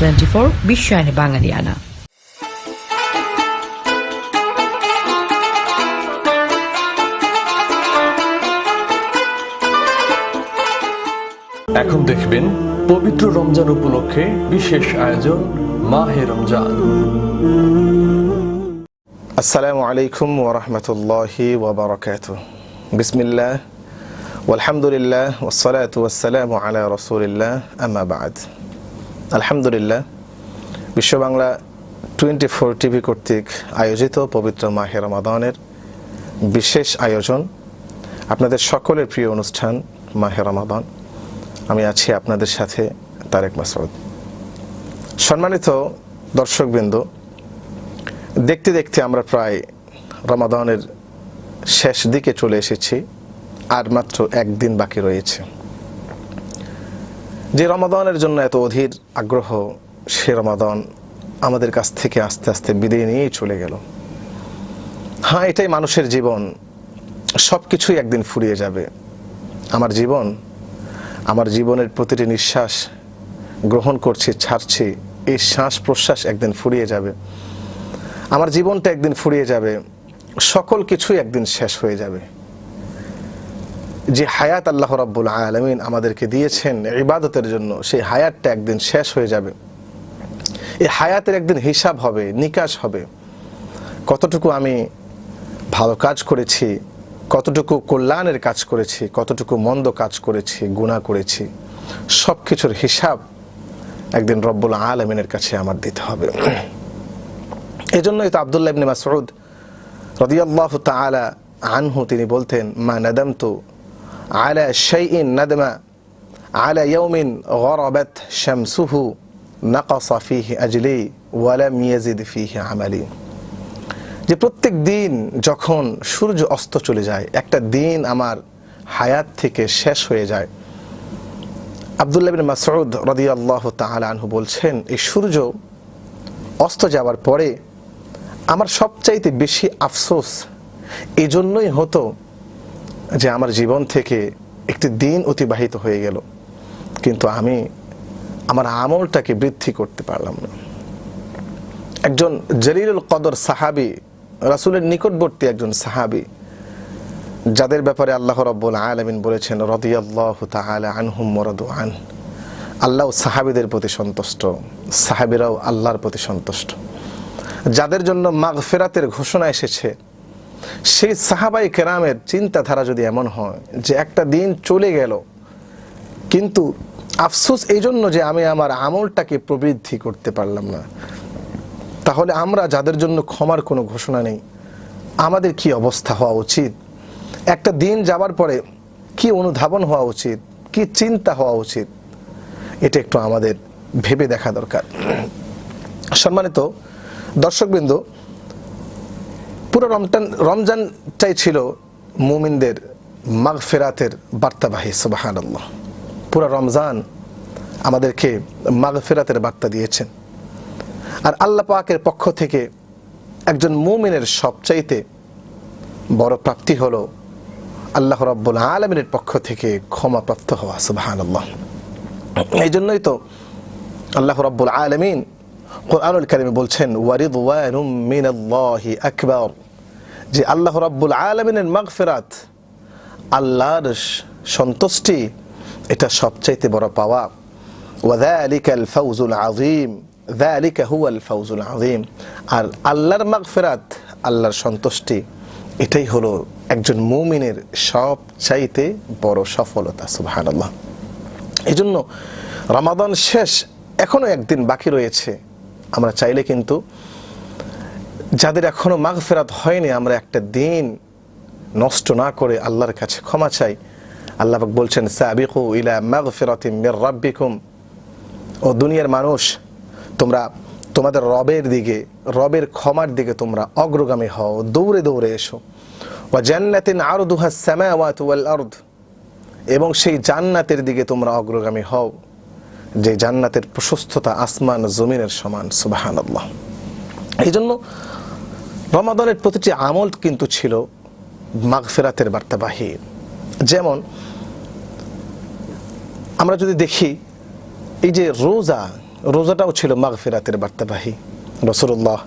Twenty four বিশ্বায়নে বাঙালিয়ানা এখন দেখবেন পবিত্র রমজান উপলক্ষে বিশেষ আয়োজন মাহে রমজান। আসসালামু আলাইকুম ওরহমতুল্লাহি ওবরাকাত বিসমিল্লাহ আলহামদুলিল্লাহ ওসলাত ওয়াসালাম আলা রসুলিল্লাহ আম্মা বাদ। আলহামদুলিল্লাহ, বিশ্ব বাংলা টোয়েন্টি ফোর টিভি কর্তৃক আয়োজিত পবিত্র মাহে রমাদানের বিশেষ আয়োজন আপনাদের সকলের প্রিয় অনুষ্ঠান মাহে রমাদান। আমি আছি আপনাদের সাথে তারেক মাসউদ। সম্মানিত দর্শকবৃন্দ, দেখতে দেখতে আমরা প্রায় রমাদানের শেষ দিকে চলে এসেছি, আর মাত্র একদিন বাকি রয়েছে। যে রমাদানের জন্য এত অধীর আগ্রহ, সে রমাদান আমাদের কাছ থেকে আস্তে আস্তে বিদায় নিয়েই চলে গেল। হ্যাঁ এটাই মানুষের জীবন। সব কিছুই একদিন ফুরিয়ে যাবে। আমার জীবন, আমার জীবনের প্রতিটি নিঃশ্বাস গ্রহণ করছি, ছাড়ছি, এই শ্বাস প্রশ্বাস একদিন ফুরিয়ে যাবে। আমার জীবনটা একদিন ফুরিয়ে যাবে। সকল কিছুই একদিন শেষ হয়ে যাবে। যে হায়াত আল্লাহ রাব্বুল আলমিন আমাদেরকে দিয়েছেন ইবাদতের জন্য, সেই হায়াতটা একদিন শেষ হয়ে যাবে। এই হায়াতের একদিন হিসাব হবে, নিকাশ হবে। কতটুকু আমি ভালো কাজ করেছি, কতটুকু কল্যাণের কাজ করেছি, কতটুকু মন্দ কাজ করেছি গুণা করেছি সব কিছুর হিসাব একদিন রব্বুল আলমিনের কাছে আমার দিতে হবে। এই জন্যই তো আবদুল্লাহ ইবনে মাসউদ রাদিয়াল্লাহু তাআলা আনহু তিনি বলতেন, মা নাদামতু আলা শাইইন নাদমা আলা ইয়াউমিন গরাবাত শামসুহু নাকাসা ফিহি আজলি লাম ইয়াজিদ ফিহি আমালি যে প্রত্যেক দিন যখন সূর্য অস্ত চলে যায়, একটা দিন আমার হায়াত থেকে শেষ হয়ে যায়। আবদুল্লাহ বিন মাসউদ রাদিয়াল্লাহু তাআলা আনহু বলছেন, এই সূর্য অস্ত যাওয়ার পরে আমার সবচাইতে বেশি আফসোস এই জন্যই হতো যে আমার জীবন থেকে একটি দিন অতিবাহিত হয়ে গেল, কিন্তু আমি আমার আমলটাকে বৃদ্ধি করতে পারলাম না। একজন জলিলুল কদর সাহাবি, রাসুলের নিকটবর্তী একজন সাহাবি, যাদের ব্যাপারে আল্লাহ রব্বুল আলমিন বলেছেন, রদিয়াল্লাহ তাআলা আনহুম মরদু আন। আল্লাহ সাহাবিদের প্রতি সন্তুষ্ট, সাহাবিরাও আল্লাহর প্রতি সন্তুষ্ট। যাদের জন্য মাগফেরাতের ঘোষণা এসেছে সেই সাহাবাই কেরামের চিন্তাধারা যদি এমন হয় যে একটা দিন চলে গেল, কিন্তু আফসোস এই জন্য যে আমি আমার আমলটাকে প্রবৃদ্ধি করতে পারলাম না, তাহলে আমরা যাদের জন্য ক্ষমার কোনো ঘোষণা নেই, আমাদের কি অবস্থা হওয়া উচিত? একটা দিন যাবার পরে কি অনুধাবন হওয়া উচিত? কি চিন্তা হওয়া উচিত? এটা একটু আমাদের ভেবে দেখা দরকার। সম্মানিত দর্শকবৃন্দ পুরো রমজান রমজানটাই ছিল মুমিনদের মাগফেরাতের বার্তাবাহী সুবাহান আল্লাহ পুরো রমজান আমাদেরকে মাগফেরাতের বার্তা দিয়েছেন। আর আল্লাহ পাকের পক্ষ থেকে একজন মুমিনের সবচাইতে বড় প্রাপ্তি হল আল্লাহ রব্বুল আলমিনের পক্ষ থেকে ক্ষমাপ্রাপ্ত হওয়া সুবাহান আল্লাহ এই জন্যই তো আল্লাহ রব্বুল আলমিন কোরআনুল কারিমে বলছেন ওয়ারিদ আকবার যে আল্লাহ রাব্বুল আলমিনের মাগফিরাত, আল্লাহর সন্তুষ্টি, এটা সবচাইতে বড় পাওয়া। ওয়াযালিকা আল হুয়া আল ফাউজুল আযীম আর আল্লাহর মাগফিরাত, আল্লাহর সন্তুষ্টি, এটাই হলো একজন মুমিনের সবচাইতে বড় সফলতা, সুবহানাল্লাহ। এই জন্য রমাদান শেষ এখনও একদিন বাকি রয়েছে। আমরা চাইলে কিন্তু যাদের এখনও মাঘ ফেরাত হয়নি, আমরা একটা দিন নষ্ট না করে আল্লাহর কাছে ক্ষমা চাই। আল্লাহ বলছেন, সাবিকু ইলা মাঘ ফেরাতিম মির রাব্বিকুম। ও দুনিয়ার মানুষ, তোমরা তোমাদের রবের দিকে, রবের ক্ষমার দিকে তোমরা অগ্রগামী হও, দৌড়ে দৌড়ে এসো। ওয়া জান্নাতিন আরদুহা সামাওয়াতু ওয়াল আরদ, এবং সেই জান্নাতের দিকে তোমরা অগ্রগামী হও। যে জান্নাতের প্রশস্ততা আসমান জমিনের সমান সুবাহান আল্লাহ এই জন্য রমাদানের প্রতিটি আমল কিন্তু ছিল মাগফেরাতের বার্তাবাহী। যেমন, আমরা যদি দেখি, এই যে রোজা, রোজাটাও ছিল মাগফিরাতের বার্তাবাহী। রসুল্লাহ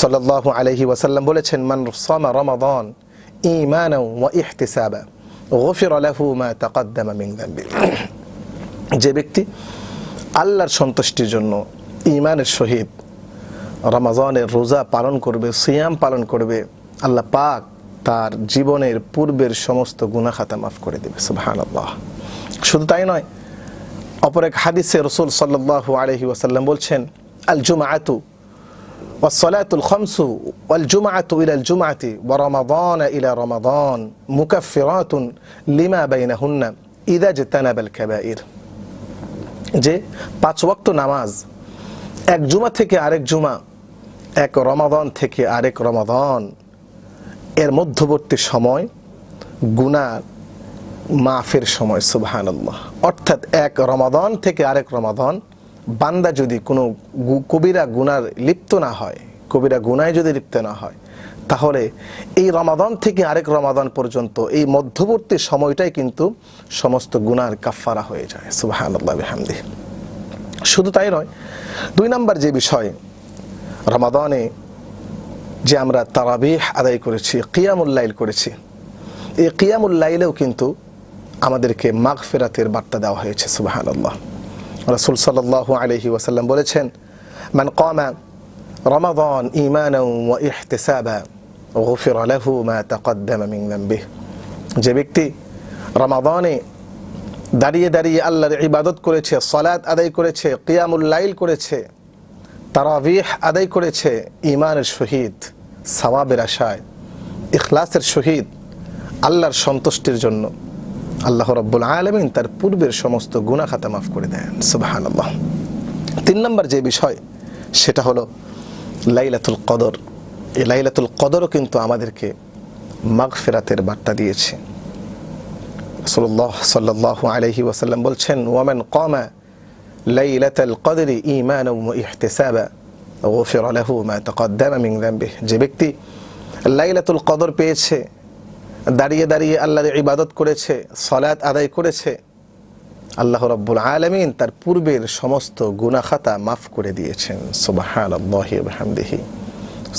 সাল্লাহ আলহি ওয়াসাল্লাম বলেছেন, মান সামা রমাদান ইমান ওয়া ইহতিসাবা, গফির আলাহু মা তাকাদ্দামা মিন যে ব্যক্তি আল্লাহর সন্তুষ্টির জন্য ইমানের সহিত রমাজানের রোজা পালন করবে সিয়াম পালন করবে আল্লাহ পাক তার জীবনের পূর্বের সমস্ত গুনাখাতা মাফ করে দেবে সুবহান আল্লাহ শুধু তাই নয় অপর এক হাদিসে রসুল সাল্লাহ আলহি ওয়াসাল্লাম বলছেন আল জুমাআতু والصلاة الخمس والجمعة إلى الجمعة ورمضان إلى رمضان مكفرات لما بينهن إذا اجتنب الكبائر যে পাঁচ ওয়াক্ত নামাজ, এক জুমা থেকে আরেক জুমা, এক রমাদন থেকে আরেক রমাদন, এর মধ্যবর্তী সময় গুনাহ মাফের সময়, সুবহানাল্লাহ। অর্থাৎ এক রমাদন থেকে আরেক রমাদন, বান্দা যদি কোনো কবিরা গুনার লিপ্ত না হয়, কবিরা গুনায় যদি লিপ্ত না হয় তাহলে এই রমাদান থেকে আরেক রমাদান পর্যন্ত এই মধ্যবর্তী সময়টাই কিন্তু সমস্ত গুনার কাফারা হয়ে যায়। বিহামদি। শুধু তাই নয়, দুই নাম্বার যে বিষয়, রমাদানে যে আমরা তারাবিহ আদায় করেছি কিয়ামুল্লাইল করেছি, এই কিয়ামুল্লাইলেও কিন্তু আমাদেরকে মাঘ ফেরাতের বার্তা দেওয়া হয়েছে সুবাহান আল্লাহ রসুল সাল্লাহ আলহি ওয়াসাল্লাম বলেছেন, মান কমা রমাদান ইমান ইহতিসাবা। গফির আলাহু মা তাকদ্দামা মিন যামবিহ যে ব্যক্তি রমাদানে দাঁড়িয়ে দাঁড়িয়ে আল্লাহর ইবাদত করেছে সলাৎ আদায় করেছে, কিয়ামুল লাইল করেছে, তারাবিহ আদায় করেছে ইমানের শহীদ, সওয়াবের আশায়, ইখলাসের শহীদ, আল্লাহর সন্তুষ্টির জন্য আল্লাহ রব্বুল আলমিন তার পূর্বের সমস্ত গুনাহ খাতা মাফ করে দেন। সুবাহান আল্লাহ তিন নম্বর যে বিষয়, সেটা হলো লাইলাতুল কদর। এই লাইলাতুল কদরও কিন্তু আমাদেরকে মাগফিরাতের বার্তা দিয়েছে। রসুল্লাহ সাল্লাহ আলহি ওয়াসাল্লাম বলছেন, ওয়ামান কমা লাইলাতুল কদরি ইমান ইহতিসাবা, গফির lahu মা তাকদ্দামা মিন যামবিহ। যে ব্যক্তি লাইলাতুল কদর পেয়েছে, দাঁড়িয়ে দাঁড়িয়ে আল্লাহর ইবাদত করেছে সলাৎ আদায় করেছে, আল্লাহ রব্বুল আলমিন তার পূর্বের সমস্ত গুনাখাতা মাফ করে দিয়েছেন। সুবাহান আল্লাহি হামদিহি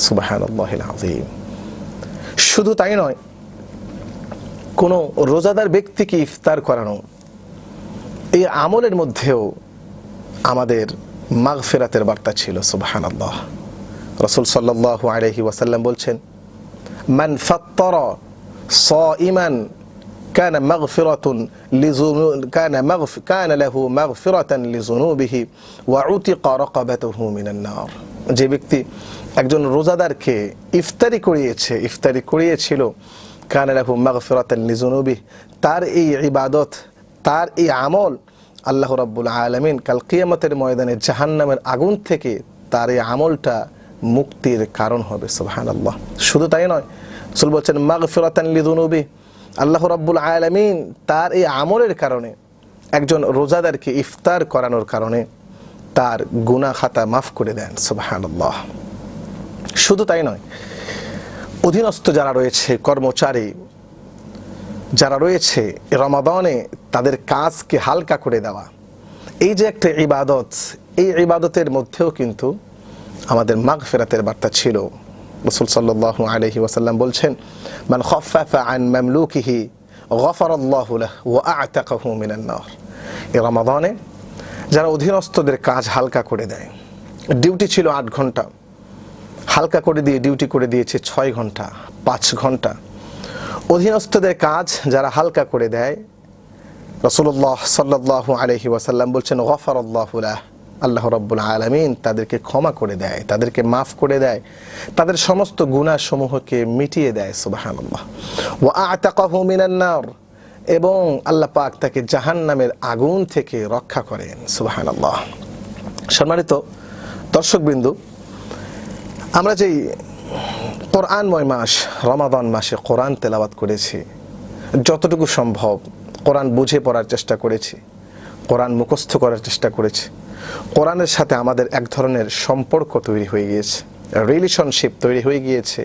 সুবাহান আল্লাহিল আজিম শুধু তাই নয় কোনো রোজাদার ব্যক্তিকে ইফতার করানো এই আমলের মধ্যেও আমাদের মাঘ ফেরাতের বার্তা ছিল সুবাহান আল্লাহ রসুল সাল্লাহ আলহি ওয়াসাল্লাম বলছেন মান ফাত্তর صائما كان مغفرة لذنوب كان مغف كان له مغفرة لذنوبه وعتق رقبته من النار যে ব্যক্তি একজন রোজাদারকে ইফতারি করিয়েছে, ইফতারি করিয়েছিল, কানা লাহু মাগফিরাতান লিজুনুবি তার এই ইবাদত, তার এই আমল আল্লাহ রাব্বুল আলামিন কাল কিয়ামতের ময়দানে জাহান্নামের আগুন থেকে তার এই আমলটা মুক্তির কারণ হবে, সুবহানাল্লাহ। শুধু তাই নয়, রসুল বলছেন, মাগফিরাতান লিদুনুবি আল্লাহ রাব্বুল আলামিন তার এই আমলের কারণে একজন রোজাদারকে ইফতার করানোর কারণে তার গুনাহ খাতা মাফ করে দেন, সুবহানাল্লাহ। শুধু তাই নয়, অধীনস্থ যারা রয়েছে, কর্মচারী যারা রয়েছে, রমাদনে তাদের কাজকে হালকা করে দেওয়া, এই যে একটা ইবাদত, এই ইবাদতের মধ্যেও কিন্তু আমাদের মাঘ ফেরাতের বার্তা ছিল। রসুল সাল্লাহ আলহি ওয়াসাল্লাম বলছেন, মান খফাফা আন মামলুকিহি গফর আল্লাহ ও আতাকাহু মিনান্নার এ রমাদানে যারা অধীনস্থদের কাজ হালকা করে দেয়। ডিউটি ছিল আট ঘণ্টা। হালকা করে দিয়ে ডিউটি করে দিয়েছে ছয় ঘণ্টা, পাঁচ ঘণ্টা। অধীনস্থদের কাজ যারা হালকা করে দেয় রসুল্লাহ সাল্লাহ আলহি ওয়াসাল্লাম বলছেন গফর আল্লাহুল্লাহ আল্লাহ রব্বুল আলমিন তাদেরকে ক্ষমা করে দেয়, তাদেরকে মাফ করে দেয়, তাদের সমস্ত গুণাসমূহকে মিটিয়ে দেয় সুবাহান্লাহ ও আতাকাহু মিনান্নার এবং আল্লাহ পাক তাকে জাহান্নামের আগুন থেকে রক্ষা করেন সুবাহান্লাহ সম্মানিত দর্শকবিন্দু, আমরা যেই কোরআনময় মাস, রমাদান মাসে কোরআন তেলাওয়াত করেছি, যতটুকু সম্ভব কোরআন বুঝে পড়ার চেষ্টা করেছি, কোরআন মুখস্থ করার চেষ্টা করেছি, কোরআনের সাথে আমাদের এক ধরনের সম্পর্ক তৈরি হয়ে গিয়েছে রিলেশনশিপ তৈরি হয়ে গিয়েছে।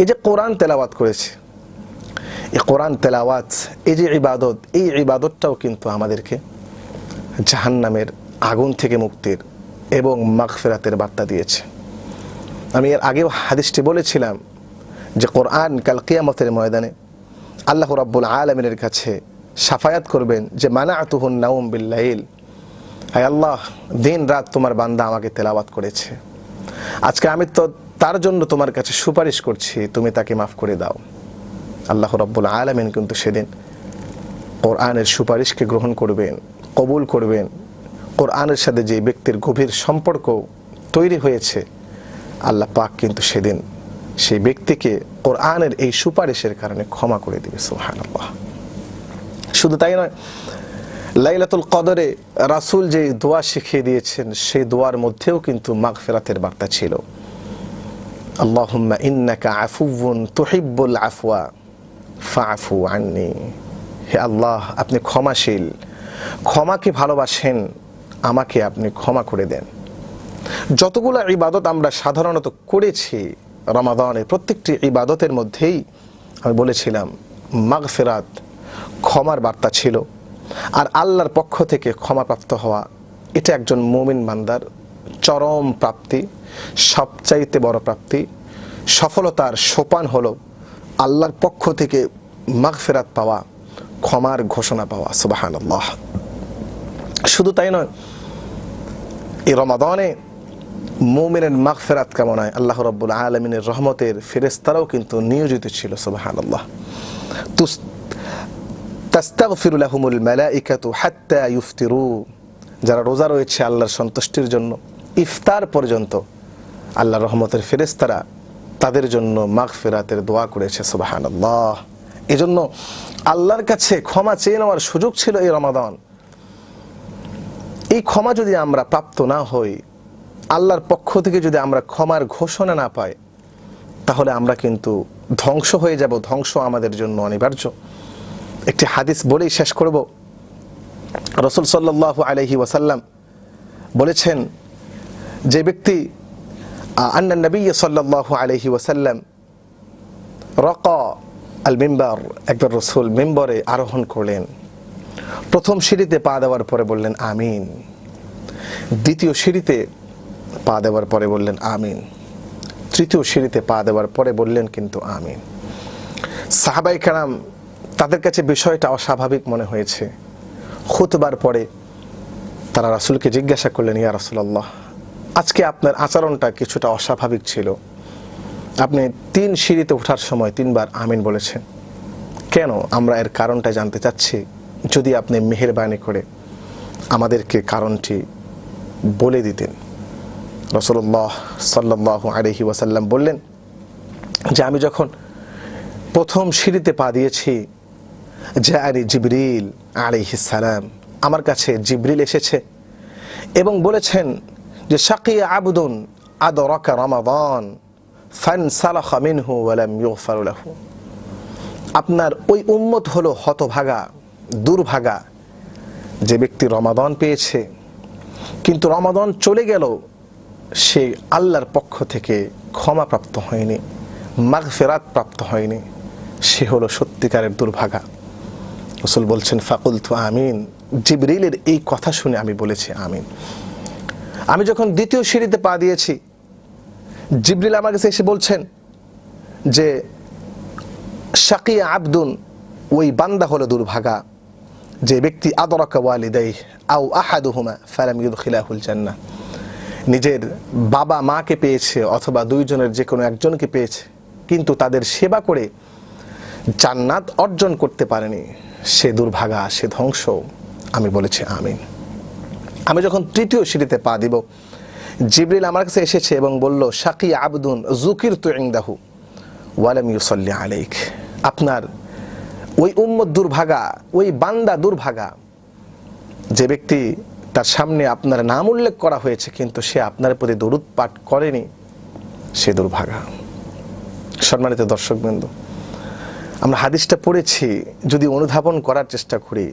এই যে কোরআন তেলাওয়াত করেছে এই কোরআন তেলাওয়াত, এই যে ইবাদত, এই ইবাদতটাও কিন্তু আমাদেরকে জাহান্নামের আগুন থেকে মুক্তির এবং মাগফেরাতের বার্তা দিয়েছে। আমি এর আগেও হাদিসটি বলেছিলাম যে কোরআন কাল কিয়ামতের ময়দানে আল্লাহ রাব্বুল আলমিনের কাছে সাফায়াত করবেন যে মানা আতুহুন নাউম বিল্লাইল। হায় আল্লাহ, দিন রাত তোমার বান্দা আমাকে তেলাওয়াত করেছে। আজকে আমি তো তার জন্য তোমার কাছে সুপারিশ করছি, তুমি তাকে মাফ করে দাও। আল্লাহ রাব্বুল আলমিন কিন্তু সেদিন কোরআনের সুপারিশকে গ্রহণ করবেন, কবুল করবেন। কোরআনের সাথে যে ব্যক্তির গভীর সম্পর্ক তৈরি হয়েছে, আল্লাহ পাক কিন্তু সেদিন সেই ব্যক্তিকে কোরআনের এই সুপারিশের কারণে ক্ষমা করে দিবে, সুবহানাল্লাহ। শুধু তাই নয়, লাইলাতুল কদরে রাসূল যে দোয়া শিখিয়ে দিয়েছেন, সেই দোয়ার মধ্যেও কিন্তু মাগফিরাতের বার্তা ছিল। আল্লাহুম্মা ইন্নাকা আফুউন তুহিব্বুল আফওয়া। ফাআফু আন্নি। হে আল্লাহ, আপনি ক্ষমাশীল। ক্ষমাকে ভালোবাসেন, আমাকে আপনি ক্ষমা করে দেন। যতগুলো ইবাদত আমরা সাধারণত করেছি রমাদানে, প্রত্যেকটি ইবাদতের মধ্যেই আমি বলেছিলাম, মাগফেরাত ক্ষমার বার্তা ছিল। আর আল্লাহর পক্ষ থেকে ক্ষমাপ্রাপ্ত হওয়া, এটা একজন মুমিন বান্দার চরম প্রাপ্তি, সবচাইতে বড় প্রাপ্তি। সফলতার সোপান হলো আল্লাহর পক্ষ থেকে মাগফেরাত পাওয়া, ক্ষমার ঘোষণা পাওয়া সুবাহান শুধু তাই নয়, এই রমাদানে মুমিনের মাগফেরাত কামনায় আল্লাহ রব্বুল আলমিনের রহমতের ফেরেস্তারাও কিন্তু নিয়োজিত ছিল সুবাহান আল্লাহ তাস্তাগফিরু লাহুমুল মালাইকাতু হাত্তা ইফতিরু। যারা রোজা রয়েছে আল্লাহর সন্তুষ্টির জন্য, ইফতার পর্যন্ত আল্লাহর রহমতের ফেরেস্তারা তাদের জন্য মাগফিরাতের দোয়া করেছে, সুবহানাল্লাহ। এজন্য আল্লাহর কাছে ক্ষমা চেয়ে নেওয়ার সুযোগ ছিল এই রমাদান। এই ক্ষমা যদি আমরা প্রাপ্ত না হই, আল্লাহর পক্ষ থেকে যদি আমরা ক্ষমার ঘোষণা না পাই, তাহলে আমরা কিন্তু ধ্বংস হয়ে যাব, ধ্বংস আমাদের জন্য অনিবার্য। একটি হাদিস বলেই শেষ করব। রসুল সাল্লাহ আলহি ওয়াসাল্লাম বলেছেন, যে ব্যক্তি আন্না নবী সাল্লাহ আলহি ওয়াসাল্লাম রক আল মেম্বার একবার রসুল মেম্বরে আরোহণ করলেন। প্রথম সিঁড়িতে পা দেওয়ার পরে বললেন, আমিন। দ্বিতীয় সিঁড়িতে পা দেওয়ার পরে বললেন, আমিন। তৃতীয় সিঁড়িতে পা দেওয়ার পরে বললেন কিন্তু, আমিন। সাহাবাই কারাম তাদের কাছে বিষয়টা অস্বাভাবিক মনে হয়েছে। খুতবার পরে তারা রাসুলকে জিজ্ঞাসা করলেন, ইয়া রাসুলাল্লাহ আজকে আপনার আচরণটা কিছুটা অস্বাভাবিক ছিল। আপনি তিন সিঁড়িতে ওঠার সময় তিনবার আমিন বলেছেন, কেন আমরা এর কারণটা জানতে চাচ্ছি? যদি আপনি মেহেরবানি করে আমাদেরকে কারণটি বলে দিতেন। রসল্লাহ সাল্লাহ আলহি ওয়াসাল্লাম বললেন যে, আমি যখন প্রথম সিঁড়িতে পা দিয়েছি যে আরে জিবরিল সালাম, আমার কাছে জিবরিল এসেছে এবং বলেছেন যে শাকি আবদুন আদরকা রমাদান ফান সালাখা মিনহু ওয়ালাম ইউগফারুলাহু আপনার ওই উম্মত হলো হতভাগা, দুর্ভাগা। যে ব্যক্তি রমাদান পেয়েছে, কিন্তু রমাদান চলে গেল, সে আল্লাহর পক্ষ থেকে ক্ষমা প্রাপ্ত হয়নি, মাগফেরাত প্রাপ্ত হয়নি। সে হলো সত্যিকারের দুর্ভাগা। রসুল বলছেন ফাকুল তু আমিন। জিবরিলের এই কথা শুনে আমি বলেছি, আমিন। আমি যখন দ্বিতীয় সিঁড়িতে পা দিয়েছি, জিবরিল আমার কাছে এসে বলছেন যে, শাকিয়া আবদুন, ওই বান্দা হলো দুর্ভাগা। যে ব্যক্তি আদরকা ওয়ালিদাই আউ আহাদুহুমা ফালাম ইউদখিলাহুল জান্নাহ। নিজের বাবা মাকে পেয়েছে অথবা দুইজনের যে কোনো একজনকে পেয়েছে, কিন্তু তাদের সেবা করে জান্নাত অর্জন করতে পারেনি। সে দুর্ভাগা, সে ধ্বংস। আমি বলেছি, আমিন। আমি যখন তৃতীয় সিঁড়িতে পা দিব, জিবরিল আমার কাছে এসেছে এবং বলল, শাকি আবদুন জুকির তু ইংদাহু ওয়ালাম ইউসল্লি আলাইক। আপনার ওই উম্মত দুর্ভাগা, ওই বান্দা দুর্ভাগা, যে ব্যক্তি তার সামনে আপনার নাম উল্লেখ করা হয়েছে, কিন্তু সে আপনার প্রতি দরুদ পাঠ করেনি, সে দুর্ভাগা। সম্মানিত দর্শকবৃন্দ, আমরা হাদিসটা পড়েছি, যদি অনুধাবন করার চেষ্টা করি,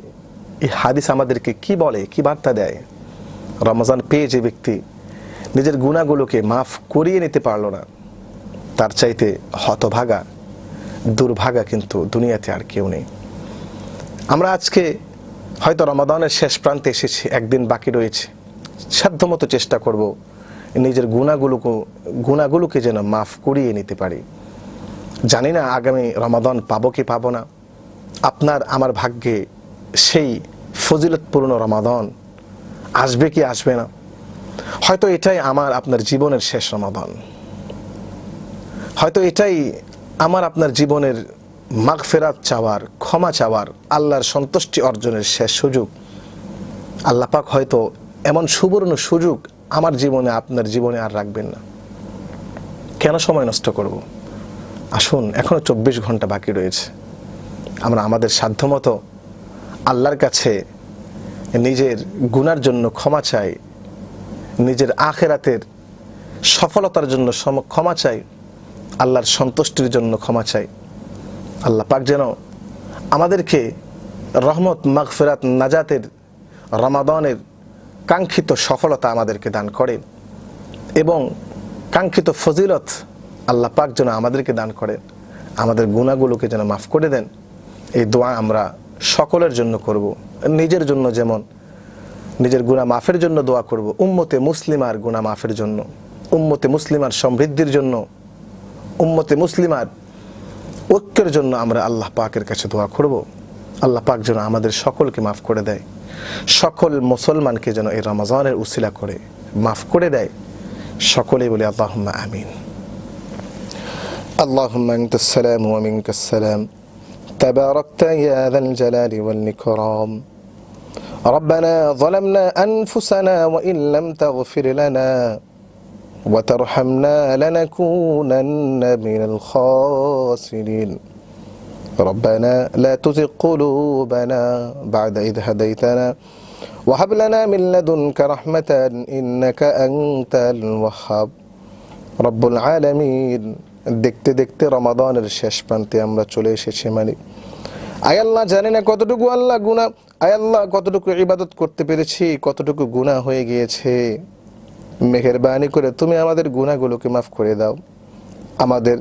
এই হাদিস আমাদেরকে কি বলে, কি বার্তা দেয়? রমজান পেয়ে যে ব্যক্তি নিজের গুণাগুলোকে মাফ করিয়ে নিতে পারল না, তার চাইতে হতভাগা, দুর্ভাগা কিন্তু দুনিয়াতে আর কেউ নেই। আমরা আজকে হয়তো রমাদানের শেষ প্রান্তে এসেছি, একদিন বাকি রয়েছে। সাধ্যমতো চেষ্টা করব নিজের গুণাগুলোকে গুণাগুলোকে যেন মাফ করিয়ে নিতে পারি। জানি না আগামী রমাদান পাবো কি পাবো না। আপনার, আমার ভাগ্যে সেই ফজিলতপূর্ণ রমাদান আসবে কি আসবে না? হয়তো এটাই আমার আপনার জীবনের শেষ রমাদান। হয়তো এটাই আমার আপনার জীবনের মাগফেরাত চাওয়ার, ক্ষমা চাওয়ার, আল্লাহর সন্তুষ্টি অর্জনের শেষ সুযোগ। আল্লাহ পাক হয়তো এমন সুবর্ণ সুযোগ আমার জীবনে, আপনার জীবনে আর রাখবেন না। কেন সময় নষ্ট করব? আসুন, এখনও চব্বিশ ঘণ্টা বাকি রয়েছে। আমরা আমাদের সাধ্যমতো আল্লাহর কাছে নিজের গুনার জন্য ক্ষমা চাই, নিজের আখেরাতের সফলতার জন্য ক্ষমা চাই, আল্লাহর সন্তুষ্টির জন্য ক্ষমা চাই। আল্লাহ পাক যেন আমাদেরকে রহমত, মাগফেরাত, নাজাতের রমাদানের কাঙ্ক্ষিত সফলতা আমাদেরকে দান করেন এবং কাঙ্ক্ষিত ফজিলত আল্লাহ পাক যেন আমাদেরকে দান করেন আমাদের গুণাগুলোকে যেন মাফ করে দেন। এই দোয়া আমরা সকলের জন্য করব নিজের জন্য যেমন নিজের গুণা মাফের জন্য দোয়া করব উম্মতে মুসলিমার গুণা মাফের জন্য উম্মতে মুসলিমার সমৃদ্ধির জন্য উম্মতে মুসলিমার ঐক্যের জন্য আমরা আল্লাহ পাকের কাছে দোয়া করব আল্লাহ পাক যেন আমাদের সকলকে মাফ করে দেয় সকল মুসলমানকে যেন এই রমজানের উসিলা করে মাফ করে দেয় সকলেই বলে আল্লাহ আমিন اللهم أنت السلام ومنك السلام تباركت يا ذا الجلال والإكرام ربنا ظلمنا أنفسنا وإن لم تغفر لنا وترحمنا لنكونن من الخاسرين ربنا لا تزغ قلوبنا بعد إذ هديتنا وهب لنا من لدنك رحمة إنك أنت الوهاب রব্বুল আলামিন দেখতে দেখতে রমাদানের শেষ প্রান্তে আমরা চলে এসেছি মানে আয় আল্লাহ জানি না কতটুকু আল্লাহ গুনাহ। আয় আল্লাহ, কতটুকু ইবাদত করতে পেরেছি, কতটুকু গুনাহ হয়ে গিয়েছে। মেহেরবানি করে তুমি আমাদের গুনাহগুলোকে মাফ করে দাও। আমাদের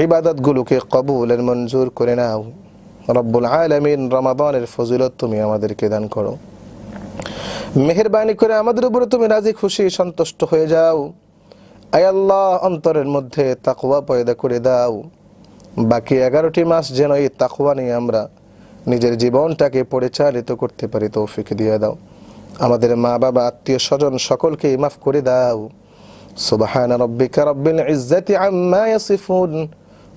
ইবাদতগুলোকে কবুলের মঞ্জুর করে নাও। রব্বুল আলামিন রমাদানের ফজিলত তুমি আমাদেরকে দান করো। মেহেরবানি করে আমাদের উপরে তুমি রাজি, খুশি, সন্তুষ্ট হয়ে যাও। আয় আল্লাহ, অন্তরের মধ্যে তাকওয়া পয়দা করে দাও। বাকি এগারোটি মাস যেন এই তাকওয়া নিয়ে আমরা নিজের জীবনটাকে পরিচালিত করতে পারি তৌফিক দিয়ে দাও আমাদের মা বাবা আত্মীয় স্বজন সকলকে মাফ করে দাও সুবহান রব্বিকা রব্বিল ইজ্জাতি আম্মা ইয়াসিফুন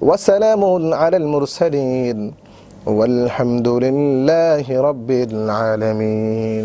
وسلام على المرسلين والحمد لله رب العالمين